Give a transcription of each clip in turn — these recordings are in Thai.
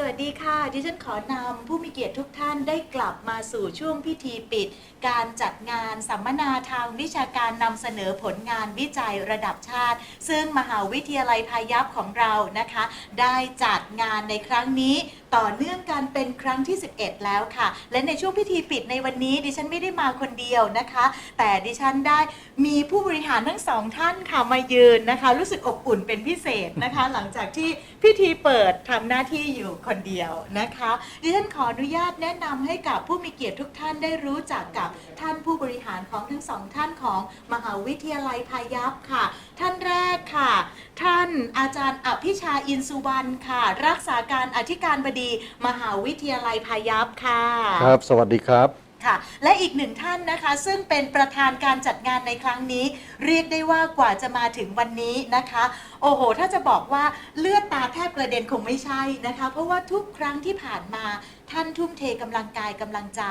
สวัสดีค่ะ ดิฉันขอนำผู้มีเกียรติทุกท่านได้กลับมาสู่ช่วงพิธีปิด การจัดงานสัมมนาทางวิชาการนำเสนอผลงานวิจัยระดับชาติ ซึ่งมหาวิทยาลัยพายัพของเรานะคะ ได้จัดงานในครั้งนี้ต่อเนื่องกันเป็นครั้งที่ 11 แล้วค่ะ และในช่วงพิธีปิดในวันนี้ ดิฉันไม่ได้มาคนเดียวนะคะ แต่ดิฉันได้มีผู้บริหารทั้งสองท่านค่ะมายืนนะคะ รู้สึกอบอุ่นเป็นพิเศษนะคะ หลังจากที่พิธีเปิดทำหน้าที่อยู่คนเดียวนะคะ ดิฉันขออนุญาตแนะนำให้กับผู้มีเกียรติทุกท่านได้รู้จักกับท่านผู้บริหารของทั้งสองท่านของมหาวิทยาลัยพายัพค่ะ ท่านแรกค่ะ ท่านอาจารย์อภิชาอินสุวรรณค่ะ รักษาการอธิการบดี มหาวิทยาลัยพายัพค่ะ ครับ สวัสดีครับ ค่ะ และอีกหนึ่งท่านนะคะ ซึ่งเป็นประธานการจัดงานในครั้งนี้ เรียกได้ว่ากว่าจะมาถึงวันนี้นะคะ โอ้โห ถ้าจะบอกว่าเลือดตาแทบกระเด็นคงไม่ใช่นะคะ เพราะว่าทุกครั้งที่ผ่านมาท่านทุ่มเทกำลังกายกำลังใจ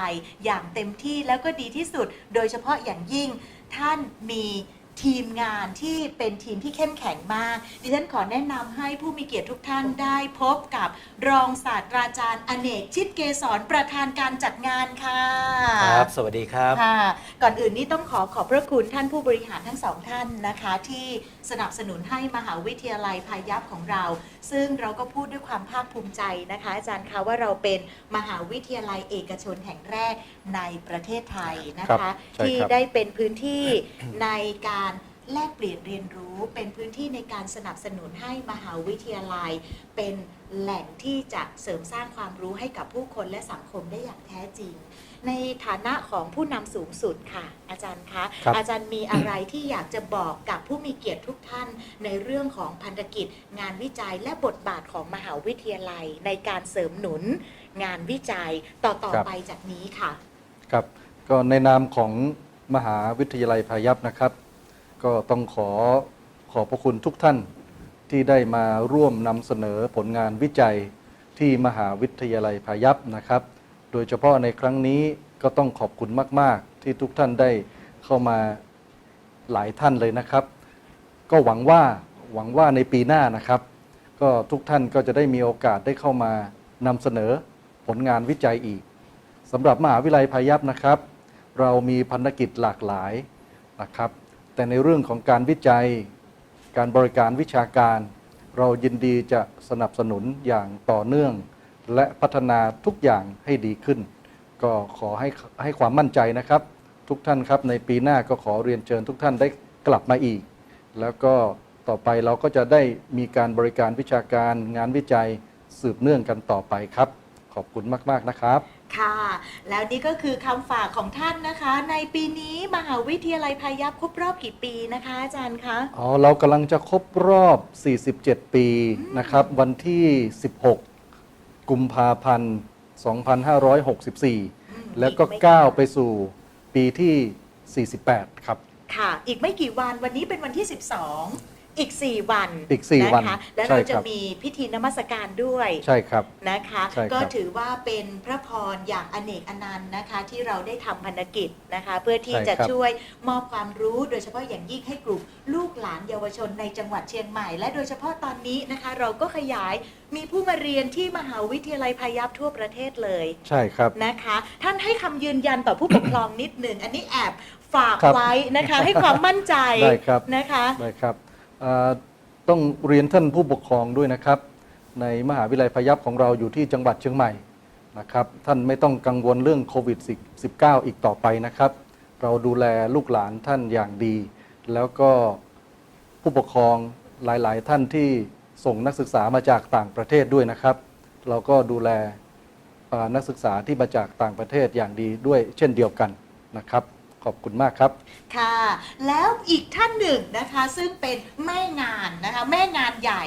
อย่างเต็มที่แล้วก็ดีที่สุด โดยเฉพาะอย่างยิ่งท่านมี ทีมงานที่เป็นทีมที่เข้มแข็งมาก ดิฉันขอแนะนำให้ผู้มีเกียรติทุกท่านได้พบกับรองศาสตราจารย์อเนกชิดเกษรประธานการจัดงานค่ะครับ สวัสดีครับ ค่ะ ก่อนอื่นนี่ต้องขอขอบพระคุณท่านผู้บริหารทั้งสองท่านนะคะที่ สนับสนุนให้มหาวิทยาลัยพายัพของเรา ซึ่งเราก็พูดด้วยความภาคภูมิใจนะคะ อาจารย์คะว่าเราเป็นมหาวิทยาลัยเอกชนแห่งแรกในประเทศไทยนะครัคะบใช่ที่ครับได้เป็นพื้นที่ในการ แลกเปลี่ยนเรียนรู้เป็นพื้นที่ในการสนับสนุนให้มหาวิทยาลัย เป็นแหล่งที่จะเสริมสร้างความรู้ให้กับผู้คนและสังคมได้อย่างแท้จริง ในฐานะของผู้นำสูงสุดค่ะ อาจารย์คะครับ อาจารย์มีอะไรที่อยากจะบอกกับผู้มีเกียรติทุกท่าน ในเรื่องของพันธกิจ งานวิจัยและบทบาทของมหาวิทยาลัย ในการเสริมหนุน งานวิจัยต่อๆไปจากนี้ค่ะ ครับก็ในนามของมหาวิทยาลัยพายัพนะครับ ก็ต้องขอขอบพระคุณทุกท่านที่ได้มาร่วมนำเสนอผลงานวิจัยที่มหาวิทยาลัยพายัพนะครับ โดยเฉพาะในครั้งนี้ก็ต้องขอบคุณมาก ๆ ที่ทุกท่านได้เข้ามาหลายท่านเลยนะครับ ก็หวังว่าหวังว่าในปีหน้านะครับ ก็ทุกท่านก็จะได้มีโอกาสได้เข้ามานำเสนอผลงานวิจัยอีกสำหรับมหาวิทยาลัยพายัพนะครับ เรามีพันธกิจหลากหลายนะครับ แต่ในเรื่องของการวิจัย การบริการวิชาการ เรายินดีจะสนับสนุนอย่างต่อเนื่อง และพัฒนาทุกอย่างให้ดีขึ้น ก็ขอให้ให้ความมั่นใจนะครับ ทุกท่านครับในปีหน้าก็ขอเรียนเชิญทุกท่านได้กลับมาอีก แล้วก็ต่อไปเราก็จะได้มีการบริการวิชาการงานวิจัยสืบเนื่องกันต่อไปครับ ขอบคุณมาก ๆ นะครับ ค่ะ แล้วนี่ก็คือคำฝากของท่านนะคะ ในปีนี้มหาวิทยาลัยพายัพครบรอบกี่ปีนะคะ อาจารย์คะ อ๋อเรากำลังจะครบรอบ 47 ปีนะครับ วันที่ 16 กุมภาพันธ์ 2564 แล้วก็ก้าวไปสู่ปีที่ 48 ครับ ค่ะ อีกไม่กี่วันวันนี้เป็นวันที่ 12 อีก 4 วันอีกสี่วันะคะและใช่เราคจะรับ มีพิธีนมัสการด้วย ใช่ครับ นะคะ ใช่ครับ ก็ถือว่าเป็นพระพรอย่างอเนกอนันต์นะคะ ที่เราได้ทำพันธกิจนะคะ เพื่อที่ใช่จะครับช่วยมอบความรู้โดยเฉพาะอย่างยิ่งให้กลุ่มลูกหลานเยาวชนในจังหวัดเชียงใหม่ และโดยเฉพาะตอนนี้นะคะ เราก็ขยายมีผู้มาเรียนที่มหาวิทยาลัยพายัพทั่วประเทศเลยใช่ครับ นะคะ ท่านให้คำยืนยันต่อผู้ปกครองนิดหนึ่งอันนี้แอบฝากครับไว้นะคะ ให้ความมั่นใจได้ครับ นะคะ ได้ครับอ่า ต้องเรียนท่านผู้ปกครองด้วยนะครับ ในมหาวิทยาลัยพยัพของเราอยู่ที่จังหวัดเชียงใหม่นะครับ ท่านไม่ต้องกังวลเรื่องโควิด -19 อีกต่อไปนะครับ เราดูแลลูกหลานท่านอย่างดี แล้วก็ผู้ปกครองหลายๆ ท่านที่ส่งนักศึกษามาจากต่างประเทศด้วยนะครับ เราก็ดูแลนักศึกษาที่มาจากต่างประเทศอย่างดีด้วยเช่นเดียวกันนะครับ ขอบคุณมากครับ ค่ะ แล้วอีกท่านหนึ่งนะคะซึ่งเป็นแม่งานนะคะแม่งานใหญ่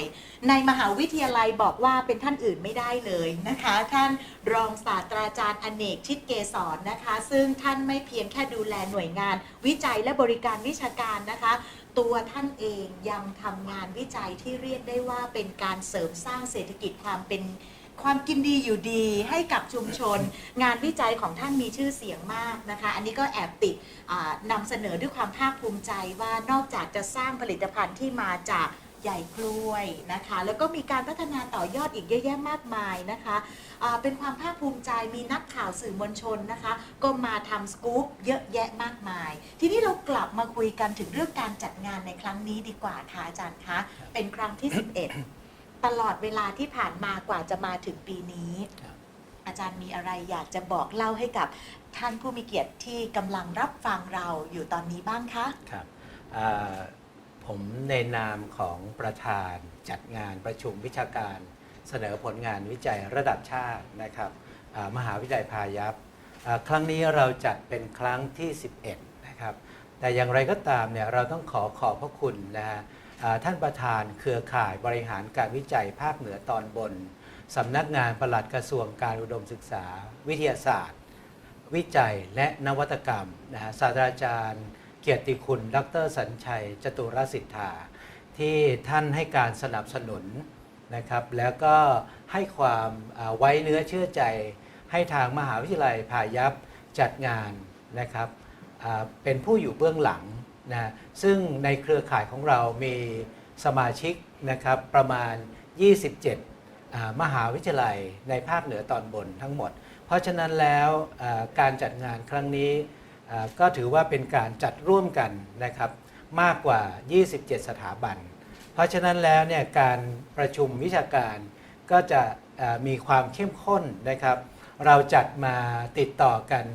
ในมหาวิทยาลัยบอกว่าเป็นท่านอื่นไม่ได้เลยนะคะ ท่านรองศาสตราจารย์อเนกชิดเกษรนะคะ ซึ่งท่านไม่เพียงแค่ดูแลหน่วยงาน วิจัยและบริการวิชาการนะคะ ตัวท่านเองยังทำงานวิจัยที่เรียกได้ว่าเป็นการเสริมสร้างเศรษฐกิจความเป็น ความกินดีอยู่ดีให้กับชุมชน งานวิจัยของท่านมีชื่อเสียงมากนะคะ อันนี้ก็แอบติดอ่านำเสนอด้วยความภาคภูมิใจว่านอกจากจะสร้างผลิตภัณฑ์ที่มาจากใหญ่กล้วยนะคะ แล้วก็มีการพัฒนาต่อยอดอีกเยอะแยะมากมายนะคะอ่าเป็นความภาคภูมิใจมีนักข่าวสื่อมวลชนนะคะ ก็มาทำสกู๊ปเยอะแยะมากมาย ทีนี้เรากลับมาคุยกันถึงเรื่องการจัดงานในครั้งนี้ดีกว่าค่ะอาจารย์คะเป็นครั้งที่ 11 ตลอดเวลาที่ผ่านมากว่าจะมาถึงปีนี้ ครับ อาจารย์มีอะไรอยากจะบอกเล่าให้กับท่านผู้มีเกียรติที่กำลังรับฟังเราอยู่ตอนนี้บ้างคะ ครับอ่าผมในนามของประธานจัดงานประชุมวิชาการ เสนอผลงานวิจัยระดับชาตินะครับอ่ามหาวิทยาลัยพายัพอ่าครั้งนี้เราจัดเป็นครั้งที่ 11 นะครับ แต่อย่างไรก็ตามเนี่ยเราต้องขอขอบพระคุณนะฮะอ่า ท่านประธานเครือข่ายบริหารการวิจัยภาคเหนือตอนบนสำนักงานปลัดกระทรวงการอุดมศึกษา วิทยาศาสตร์ วิจัยและนวัตกรรมนะฮะศาสตราจารย์ เกียรติคุณ ดรสัญชัย จตุรสิทธา ที่ท่านให้การสนับสนุนนะครับ แล้วก็ให้ความไว้เนื้อเชื่อใจ ให้ทางมหาวิทยาลัยพายัพจัดงานนะครับเป็นผู้อยู่เบื้องหลัง นะซึ่งในเครือข่ายของเรามีสมาชิกนะครับประมาณ 27 มหาวิทยาลัยในภาคเหนือตอนบนทั้งหมด เพราะฉะนั้นแล้วการจัดงานครั้งนี้ก็ถือว่าเป็นการจัดร่วมกันนะครับมากกว่า 27 สถาบัน เพราะฉะนั้นแล้วเนี่ยการประชุมวิชาการก็จะมีความเข้มข้นนะครับ เราจัดมาติดต่อกัน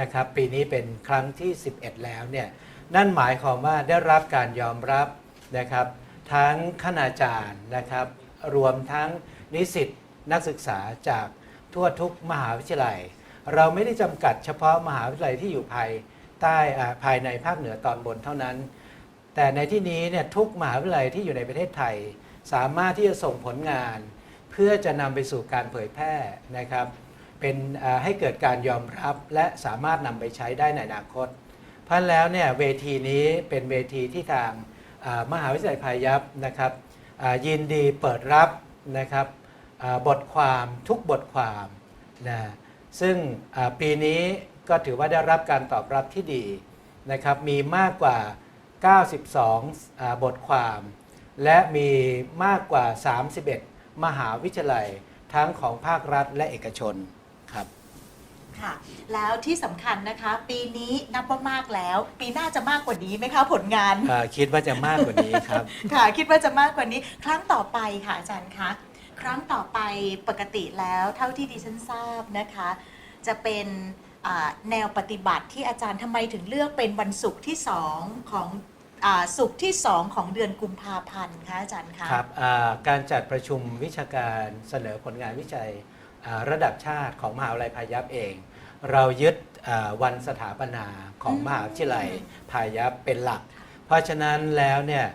นะครับ ปีนี้เป็นครั้งที่ 11 แล้วเนี่ย นั่นหมายความว่าได้รับการยอมรับนะครับ ทั้งคณาจารย์นะครับ รวมทั้งนิสิตนักศึกษาจากทั่วทุกมหาวิทยาลัย เราไม่ได้จำกัดเฉพาะมหาวิทยาลัยที่อยู่ภายใต้ภายในภาคเหนือตอนบนเท่านั้น แต่ในที่นี้เนี่ยทุกมหาวิทยาลัยที่อยู่ในประเทศไทย สามารถที่จะส่งผลงาน เพื่อจะนำไปสู่การเผยแพร่นะครับ เป็นให้เกิดการยอมรับและสามารถนำไปใช้ได้ในอนาคต เพราะฉะนั้นแล้วเนี่ยเวทีนี้เป็นเวทีที่ทางมหาวิทยาลัยพายัพนะครับยินดีเปิดรับนะครับบทความทุกบทความนะซึ่งปีนี้ก็ถือว่าได้รับการตอบรับที่ดีนะครับมีมากกว่า 92 บทความ และมีมากกว่า 31 มหาวิทยาลัยทั้งของภาครัฐและเอกชน ครับค่ะ แล้วที่สำคัญนะคะ ปีนี้นับว่ามากแล้ว ปีหน้าจะมากกว่านี้ไหมคะผลงาน เอ่อคิดว่าจะมากกว่านี้ครับ ค่ะ คิดว่าจะมากกว่านี้ ครั้งต่อไปค่ะอาจารย์คะครั้งต่อไปปกติแล้วเท่าที่ดิฉันทราบนะคะ จะเป็นอ่าแนวปฏิบัติที่อาจารย์ทำไมถึงเลือกเป็นวันศุกร์ที่สองของอาศุกร์ที่สองของเดือนกุมภาพันธ์คะอาจารย์คะ ครับอ่าการจัดประชุมวิชาการเสนอผลงานวิจัยอ่า ระดับชาติของมหาวิทยาลัยพายัพเอง เรายึดอ่าวันสถาปนาของอืมมหาวิทยาลัยพายัพเป็นหลัก เพราะฉะนั้นแล้วเนี่ย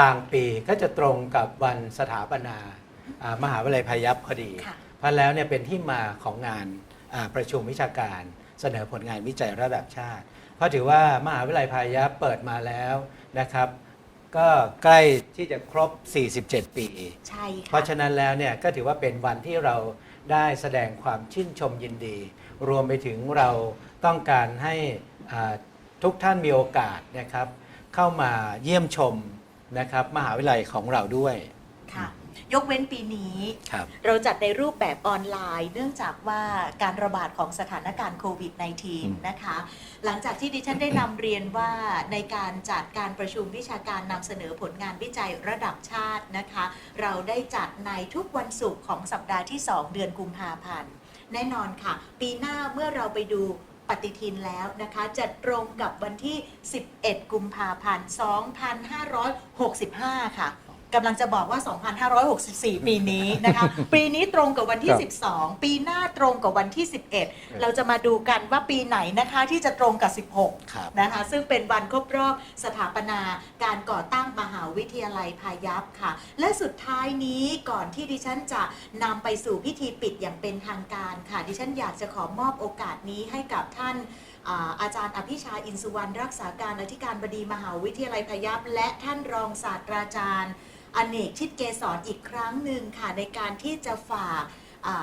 บางปีก็จะตรงกับวันสถาปนาอ่ามหาวิทยาลัยพายัพพอดีค่ะเพราะแล้วเนี่ยเป็นที่มาของงานอ่าประชุมวิชาการเสนอผลงานวิจัยระดับชาติ เพราะถือว่ามหาวิทยาลัยพายัพเปิดมาแล้วนะครับก็ใกล้ที่จะครบ 47 ปี ใช่ค่ะเพราะฉะนั้นแล้วเนี่ยก็ถือว่าเป็นวันที่เรา ได้แสดงความชื่นชมยินดี รวมไปถึงเราต้องการให้ทุกท่านมีโอกาสนะครับ เข้ามาเยี่ยมชมนะครับ มหาวิทยาลัยของเราด้วยค่ะ ยกเว้นปีนี้ ครับ เราจัดในรูปแบบออนไลน์ เนื่องจากว่าการระบาดของสถานการณ์โควิดอืม -19 นะคะ หลังจากที่ดิฉันได้นำเรียนว่าในการจัดการประชุมวิชาการนำเสนอผลงานวิจัยระดับชาตินะคะ เราได้จัดในทุกวันศุกร์ของสัปดาห์ที่ 2 เดือนกุมภาพันธ์ แน่นอนค่ะ ปีหน้าเมื่อเราไปดูปฏิทินแล้วนะคะจะตรงกับวันที่ 11 กุมภาพันธ์ 2565 ค่ะ กำลังจะบอกว่า 2564 ปีนี้นะคะ ปีนี้ตรงกับวันที่ครับ12 ปีหน้าตรงกับวันที่ 11 เราจะมาดูกันว่าปีไหนนะคะที่จะตรงกับ 16ครับนะคะ ซึ่งเป็นวันครบรอบสถาปนาการก่อตั้งมหาวิทยาลัยพายัพค่ะ และสุดท้ายนี้ก่อนที่ดิฉันจะนำไปสู่พิธีปิดอย่างเป็นทางการค่ะ ดิฉันอยากจะขอมอบโอกาสนี้ให้กับท่านอ่าอาจารย์อภิชาอินสุวรรณรักษาการอธิการบดีมหาวิทยาลัยพายัพและท่านรองศาสตราจารย์ อเนกชิดเกษรอีกครั้งหนึ่งค่ะในการที่จะฝาก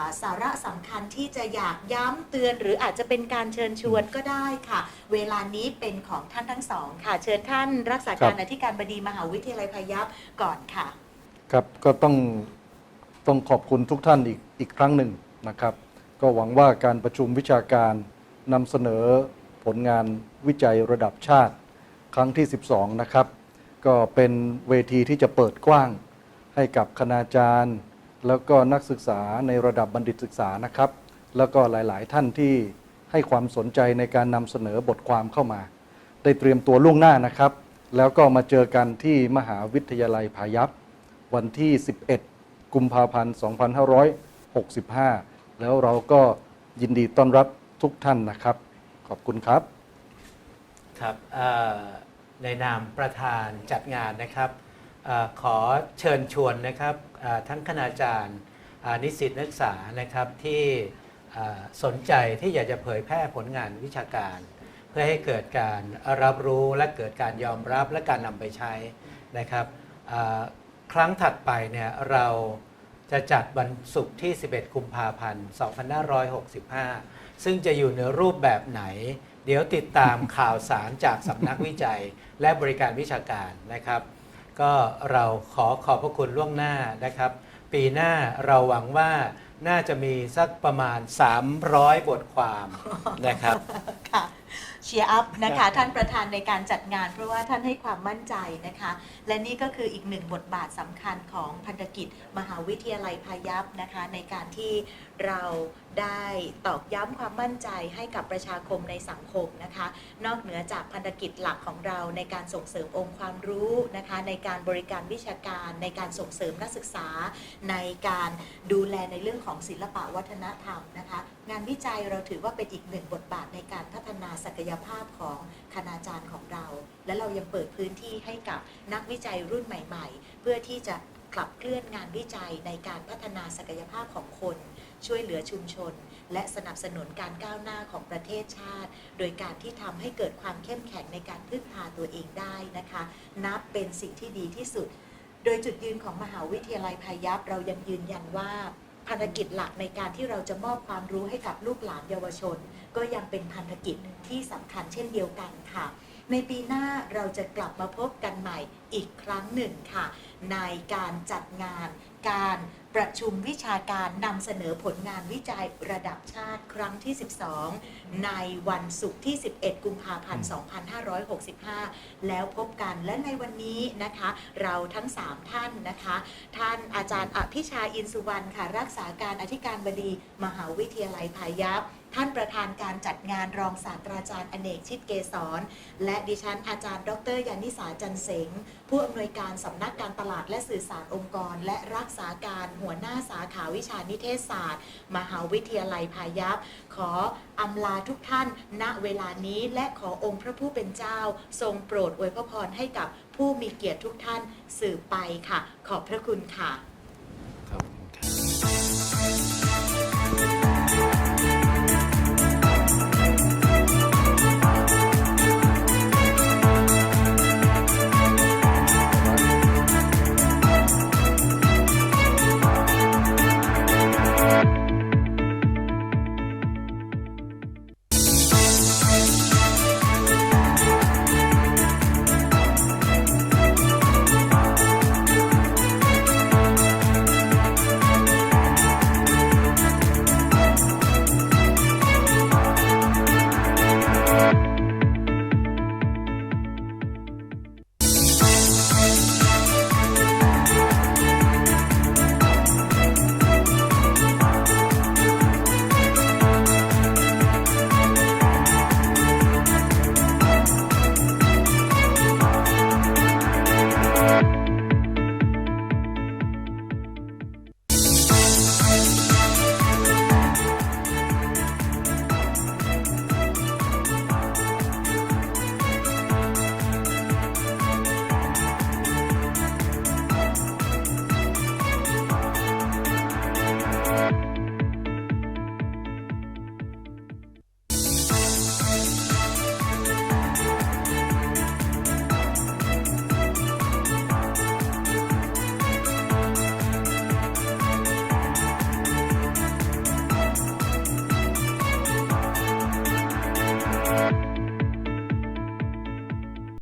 าสาระสำคัญที่จะอยากย้ำเตือน หรืออาจจะเป็นการเชิญชวนก็ได้ค่ะ เวลานี้เป็นของท่านทั้งสองค่ะ เชิญท่านรักษาการอธิการบดีมหาวิทยาลัยพยัพก่อนค่ะ ครับก็ต้องต้องขอบคุณทุกท่านอีกอีกครั้งหนึ่งนะครับ ก็หวังว่าการประชุมวิชาการนำเสนอผลงานวิจัยระดับชาติ ครั้งที่ 12 นะครับ ก็เป็นเวทีที่จะเปิดกว้างให้กับคณาจารย์ แล้วก็นักศึกษาในระดับบัณฑิตศึกษานะครับ แล้วก็หลาย ๆ ท่านที่ให้ความสนใจในการนำเสนอบทความเข้ามา ได้เตรียมตัวล่วงหน้านะครับ แล้วก็มาเจอกันที่มหาวิทยาลัยพายัพวันที่ 11 กุมภาพันธ์ 2565 แล้วเราก็ยินดีต้อนรับทุกท่านนะครับ ขอบคุณครับครับ ในนามประธานจัดงานนะครับอขอเชิญชวนนะครับทั้งคณาจารย์นิสิตนักศึกษานะครับที่สนใจที่อยากจะเผยแพร่ผลงานวิชาการ เพื่อให้เกิดการรับรู้และเกิดการยอมรับและการนำไปใช้นะครับครั้งถัดไปเนี่ยเราจะจัดวันศุกร์ที่ 11 กุมภาพันธ์ 2565 ซึ่งจะอยู่ในรูปแบบไหน เดี๋ยวติดตามข่าวสารจากสำนักวิจัยและบริการวิชาการนะครับ ก็เราขอขอบพระคุณล่วงหน้านะครับ ปีหน้าเราหวังว่าน่าจะมีสักประมาณ 300 บทความนะครับ ค่ะเชียร์อัพนะคะ ท่านประธานในการจัดงาน เพราะว่าท่านให้ความมั่นใจนะคะ และนี่ก็คืออีกหนึ่งบทบาทสำคัญของพันธกิจ มหาวิทยาลัยพายัพนะคะ ในการที่ เราได้ตอกย้ำความมั่นใจให้กับประชาคมในสังคมนะคะ นอกเหนือจากพันธกิจหลักของเราในการส่งเสริมองค์ความรู้นะคะ ในการบริการวิชาการในการส่งเสริมนักศึกษา ในการดูแลในเรื่องของศิลปะวัฒนธรรมนะคะ งานวิจัยเราถือว่าเป็นอีกหนึ่งบทบาทในการพัฒนาศักยภาพของคณาจารย์ของเรา และเรายังเปิดพื้นที่ให้กับนักวิจัยรุ่นใหม่ ๆ เพื่อที่จะขับเคลื่อนงานวิจัยในการพัฒนาศักยภาพของคน ช่วยเหลือชุมชน และสนับสนุนการก้าวหน้าของประเทศชาติ โดยการที่ทำให้เกิดความเข้มแข็งในการพึ่งพาตัวเองได้นะคะ นับเป็นสิ่งที่ดีที่สุด โดยจุดยืนของมหาวิทยาลัยพายัพเรายังยืนยันว่าภารกิจหลักในการที่เราจะมอบความรู้ให้กับลูกหลานเยาวชน ก็ยังเป็นพันธกิจที่สำคัญเช่นเดียวกันค่ะ ในปีหน้าเราจะกลับมาพบกันใหม่อีกครั้งหนึ่งค่ะ ในการจัดงานการ ประชุมวิชาการนำเสนอผลงานวิจัยระดับชาติครั้งที่ 12 ในวันศุกร์ที่ 11 กุมภาพันธ์ 2565 แล้วพบกันและในวันนี้นะคะ เราทั้ง 3 ท่านนะคะ ท่านอาจารย์อภิชาอินสุวรรณค่ะ รักษาการอธิการบดี มหาวิทยาลัยพายัพ ท่านประธานการจัดงานรองศาสตราจารย์อเนกชิดเกษรและดิฉันอาจารย์ ดรยานิสาจันเสงผู้อำนวยการสำนักการตลาดและสื่อสารองค์กร และรักษาการหัวหน้าสาขาวิชานิเทศศาสตร์ มหาวิทยาลัยพายัพ ขออำลาทุกท่าน ณเวลานี้และขอองค์พระผู้เป็นเจ้า ทรงโปรดอวยพระพรให้กับผู้มีเกียรติทุกท่านสืบไปค่ะ ขอบพระคุณค่ะขอบคุณครับ